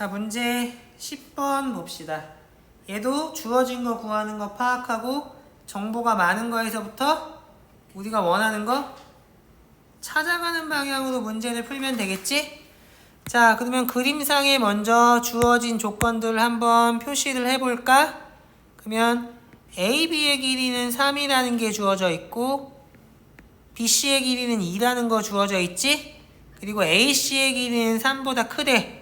자, 문제 10번 봅시다. 얘도 주어진 거 구하는 거 파악하고 정보가 많은 거에서부터 우리가 원하는 거 찾아가는 방향으로 문제를 풀면 되겠지? 자, 그러면 그림상에 먼저 주어진 조건들을 한번 표시를 해볼까? 그러면 AB의 길이는 3이라는 게 주어져 있고 BC의 길이는 2라는 거 주어져 있지? 그리고 AC의 길이는 3보다 크대.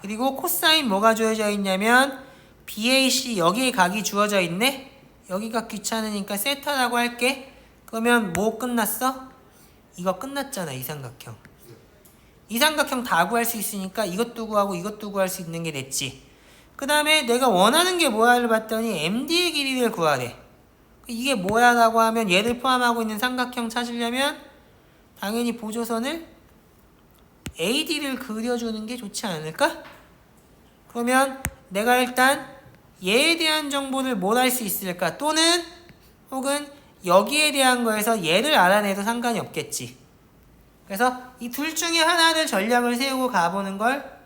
그리고 코사인 뭐가 주어져 있냐면 BAC 여기에 각이 주어져 있네. 여기가 귀찮으니까 세타라고 할게. 그러면 뭐 끝났어? 이거 끝났잖아 이 삼각형. 이 삼각형 다 구할 수 있으니까 이것도 구하고 이것도 구할 수 있는 게 됐지. 그 다음에 내가 원하는 게 뭐야를 봤더니 MD의 길이를 구하래. 이게 뭐야라고 하면 얘를 포함하고 있는 삼각형 찾으려면 당연히 보조선을 AD를 그려주는 게 좋지 않을까? 그러면 내가 일단 얘에 대한 정보를 뭘할수 있을까? 또는 혹은 여기에 대한 거에서 얘를 알아내도 상관이 없겠지. 그래서 이 둘 중에 하나를 전략을 세우고 가보는 걸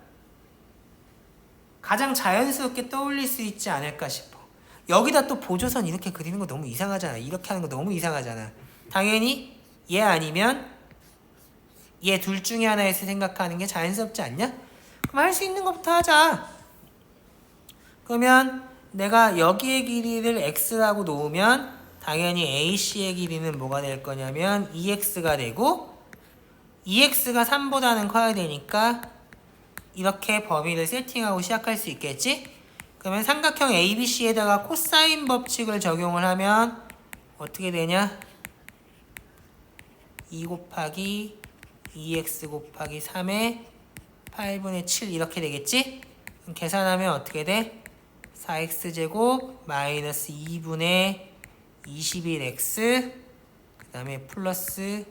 가장 자연스럽게 떠올릴 수 있지 않을까 싶어. 여기다 또 보조선 이렇게 그리는 거 너무 이상하잖아. 이렇게 하는 거 너무 이상하잖아. 당연히 얘 아니면 얘 둘 중에 하나에서 생각하는 게 자연스럽지 않냐? 그럼 할 수 있는 것부터 하자. 그러면 내가 여기의 길이를 x라고 놓으면 당연히 AC의 길이는 뭐가 될 거냐면 2x가 되고 2x가 3보다는 커야 되니까 이렇게 범위를 세팅하고 시작할 수 있겠지? 그러면 삼각형 ABC에다가 코사인 법칙을 적용을 하면 어떻게 되냐? 2 곱하기 2x 곱하기 3의 8분의 7 이렇게 되겠지? 계산하면 어떻게 돼? 4x제곱 마이너스 2분의 21x 그 다음에 플러스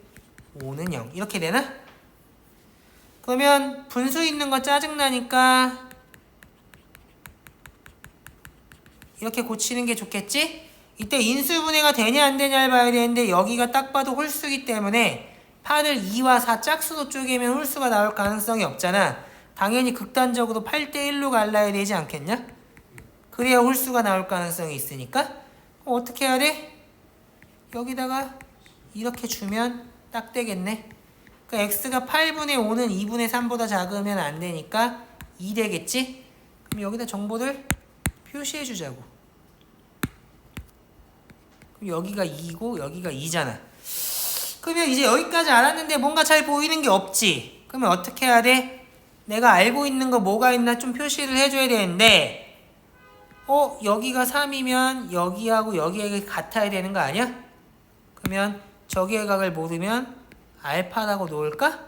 5는 0 이렇게 되나? 그러면 분수 있는 거 짜증나니까 이렇게 고치는 게 좋겠지? 이때 인수분해가 되냐 안 되냐를 봐야 되는데 여기가 딱 봐도 홀수기 때문에 8을 2와 4 짝수로 쪼개면 홀수가 나올 가능성이 없잖아. 당연히 극단적으로 8대 1로 갈라야 되지 않겠냐? 그래야 홀수가 나올 가능성이 있으니까 그럼 어떻게 해야 돼? 여기다가 이렇게 주면 딱 되겠네. 그 x가 8분의 5는 2분의 3보다 작으면 안 되니까 2 되겠지? 그럼 여기다 정보를 표시해 주자고. 그럼 여기가 2고 여기가 2잖아. 그러면 이제 여기까지 알았는데 뭔가 잘 보이는 게 없지. 그러면 어떻게 해야 돼? 내가 알고 있는 거 뭐가 있나 좀 표시를 해줘야 되는데 어 여기가 3이면 여기하고 여기가 같아야 되는 거 아니야? 그러면 저기의 각을 모르면 알파라고 놓을까?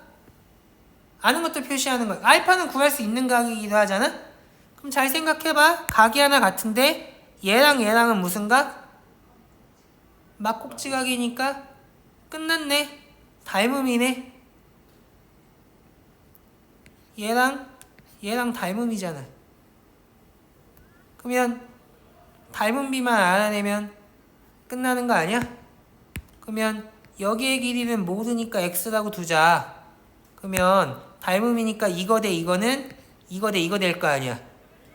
아는 것도 표시하는 거야. 알파는 구할 수 있는 각이기도 하잖아? 그럼 잘 생각해봐. 각이 하나 같은데 얘랑 얘랑은 무슨 각? 막꼭지각이니까 끝났네. 닮음이네. 얘랑 얘랑 닮음이잖아. 그러면 닮은 비만 알아내면 끝나는 거 아니야? 그러면 여기의 길이는 모르니까 x라고 두자. 그러면 닮음이니까 이거 대 이거는 이거 대 이거 될 거 아니야.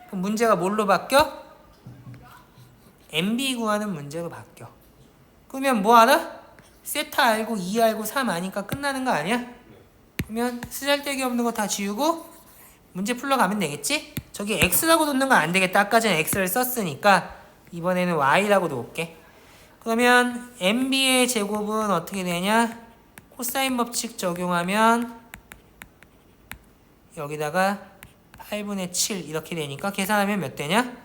그럼 문제가 뭘로 바뀌어? MB 구하는 문제로 바뀌어. 그러면 뭐 알아? 세타 알고 2 알고 3 아니까 끝나는 거 아니야? 그러면 쓰잘데기 없는 거 다 지우고 문제 풀러가면 되겠지? 저기 x라고 놓는 건 안 되겠다. 아까 전에 x를 썼으니까 이번에는 y라고 놓을게. 그러면 MB의 제곱은 어떻게 되냐? 코사인 법칙 적용하면 여기다가 8분의 7 이렇게 되니까 계산하면 몇 되냐?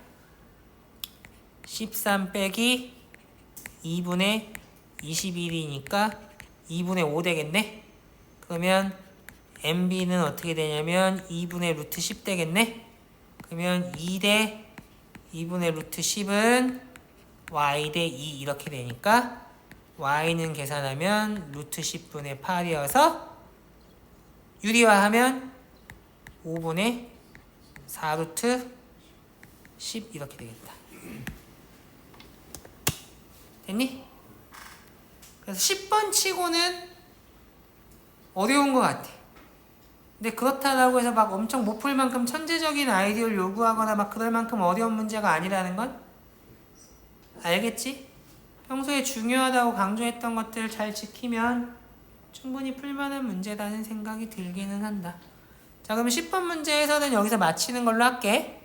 13 빼기 2분의 21이니까 2분의 5 되겠네? 그러면 MB는 어떻게 되냐면 2분의 루트 10 되겠네? 그러면 2대 2분의 루트 10은 y 대 2 이렇게 되니까 y는 계산하면 루트 10분의 8이어서 유리화하면 5분의 4루트 10 이렇게 되겠다. 됐니? 그래서 10번 치고는 어려운 것 같아. 근데 그렇다고 해서 막 엄청 못 풀 만큼 천재적인 아이디어를 요구하거나 막 그럴 만큼 어려운 문제가 아니라는 건 알겠지? 평소에 중요하다고 강조했던 것들을 잘 지키면 충분히 풀만한 문제라는 생각이 들기는 한다. 자, 그럼 10번 문제 해서는 여기서 마치는 걸로 할게.